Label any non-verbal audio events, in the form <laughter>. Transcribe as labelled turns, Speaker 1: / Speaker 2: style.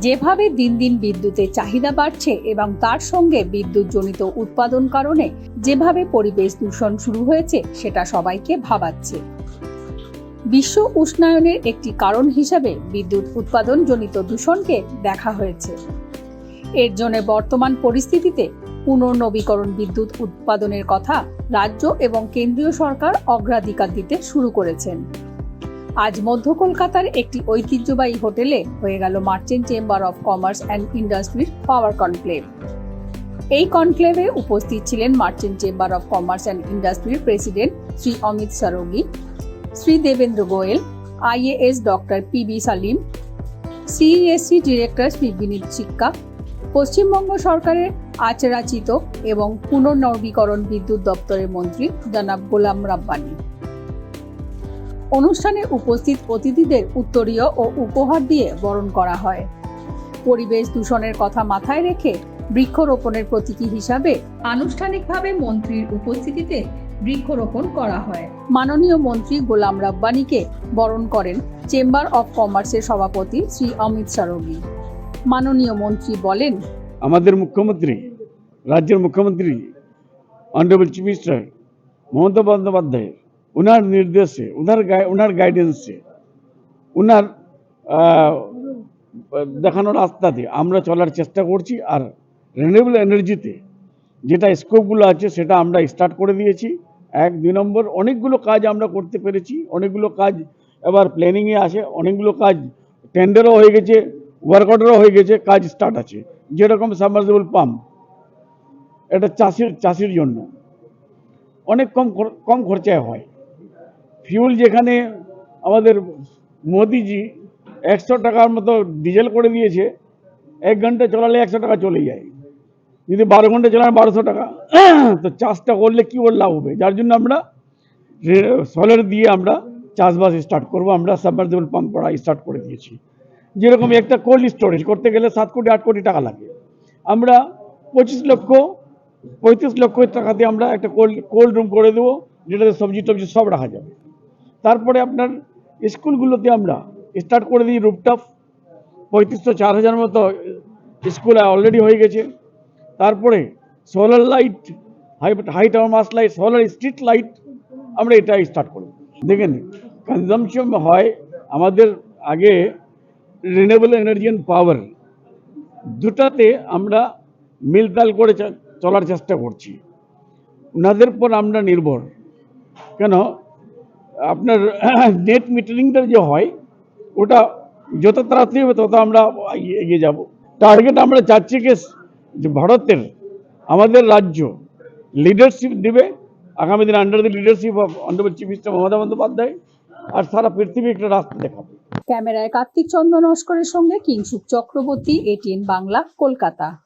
Speaker 1: যেভাবে দিন দিন বিদ্যুতের চাহিদা বাড়ছে এবং তার সঙ্গে বিদ্যুৎজনিত উৎপাদন কারণে যেভাবে পরিবেশ দূষণ শুরু হয়েছে, সেটা সবাইকে ভাবাচ্ছে। বিশ্ব উষ্ণায়নের একটি কারণ হিসাবে বিদ্যুৎ উৎপাদনজনিত দূষণকে দেখা হয়েছে। এর জন্য বর্তমান পরিস্থিতিতে পুনর্নবীকরণ বিদ্যুৎ উৎপাদনের কথা রাজ্য এবং কেন্দ্রীয় সরকার অগ্রাধিকার দিতে শুরু করেছেন। আজ মধ্য কলকাতার একটি ঐতিহ্যবাহী হোটেলে হয়ে গেল merchant chamber of commerce and ইন্ডাস্ট্রির পাওয়ার কনক্লেভ। এই কনক্লেভে উপস্থিত ছিলেন merchant chamber of commerce and ইন্ডাস্ট্রির president Shri Amit Saraogi, Shri Devendra Goyal, IAS doctor P B Salim, CESC director Shri Vineet Sikka, Paschimbanga সরকারের আচরাচিত এবং পুনর্নবীকরণ বিদ্যুৎ দপ্তরের মন্ত্রী জনাব গোলাম রাব্বানি। অনুষ্ঠানে উপস্থিত অতিথিদের উত্তরীয় ও উপহার দিয়ে বরণ করা হয়। পরিবেশ দূষণের কথা মাথায় রেখে বৃক্ষরোপণের প্রতীকী হিসাবে আনুষ্ঠানিকভাবে মন্ত্রীর উপস্থিতিতে বৃক্ষরোপণ করা হয়। মাননীয় মন্ত্রী গোলাম রাব্বানিকে বরণ করেন চেম্বার অফ কমার্সের সভাপতি শ্রী অমিত সারোগী মাননীয় মন্ত্রী বলেন,
Speaker 2: আমাদের মুখ্যমন্ত্রী, রাজ্যের মুখ্যমন্ত্রী honourable chief minister Mamata Bandyopadhyay ওনার নির্দেশে ওনার ওনার গাইডেন্সে ওনার দেখানো রাস্তাতে আমরা চলার চেষ্টা করছি আর রিনিউয়েবল এনার্জিতে যেটা স্কোপগুলো আছে সেটা আমরা স্টার্ট করে দিয়েছি। এক, দুই নম্বর, অনেকগুলো কাজ আমরা করতে পেরেছি, অনেকগুলো কাজ এবার প্ল্যানিংয়ে আসে, অনেকগুলো কাজ টেন্ডারও হয়ে গেছে ওয়ার্ক অর্ডারও হয়ে গেছে, কাজ স্টার্ট আছে। যেরকম সাবমার্সিবল পাম্প এটা চাষির চাষির জন্য। অনেক কম কম খরচায় হয়। ফিউল যেখানে আমাদের মোদিজি একশো টাকার মতো ডিজেল করে দিয়েছে, এক ঘণ্টা চলালে একশো টাকা চলে যায়। যদি বারো ঘণ্টা চালান বারোশো টাকা, তো চাষটা করলে কী ওর লাভ হবে? যার জন্য আমরা সোলার দিয়ে আমরা চাষবাস স্টার্ট করব, আমরা সাবমার্সিবল পাম্প করা স্টার্ট করে দিয়েছি। যেরকম একটা কোল্ড স্টোরেজ করতে গেলে সাত কোটি, আট কোটি টাকা লাগে। আমরা পঁচিশ লক্ষ, পঁয়ত্রিশ লক্ষ টাকাতে আমরা একটা কোল্ড কোল্ড রুম করে দেবো, যেটাতে সবজি টবজি সব রাখা যাবে। তারপরে আপনার স্কুলগুলোতে আমরা স্টার্ট করে দিই রুপটপ পঁয়ত্রিশশো চার হাজার মতো স্কুল অলরেডি হয়ে গেছে। তারপরে solar light high tower mast light solar street light আমরা এটা স্টার্ট করব। দেখেন কনজামশন হয় আমাদের আগে রিনিউয়েবল এনার্জি অ্যান্ড পাওয়ার দুটাতে আমরা মিলতাল করে চলার চেষ্টা করছি। ওনাদের পর আমরা নির্ভর। কেন? আপনার <clears throat> নেট মিটারিংটা যে হয়, ওটা যত তাড়াতাড়ি হবে তত আমরা এগিয়ে- যাব। টার্গেট আমরা চাচ্ছি যে ভারতের আমাদের রাজ্য লিডারশিপ দিবে। আগামী দিন under the leadership of honourable chief minister Mamata Bandyopadhyay আর সারা পৃথিবী একটা রাস্তা দেখাবে।
Speaker 1: ক্যামেরায় কার্তিক চন্দ্র নস্করের সঙ্গে কিংসুক চক্রবর্তী এটিএন বাংলা কলকাতা।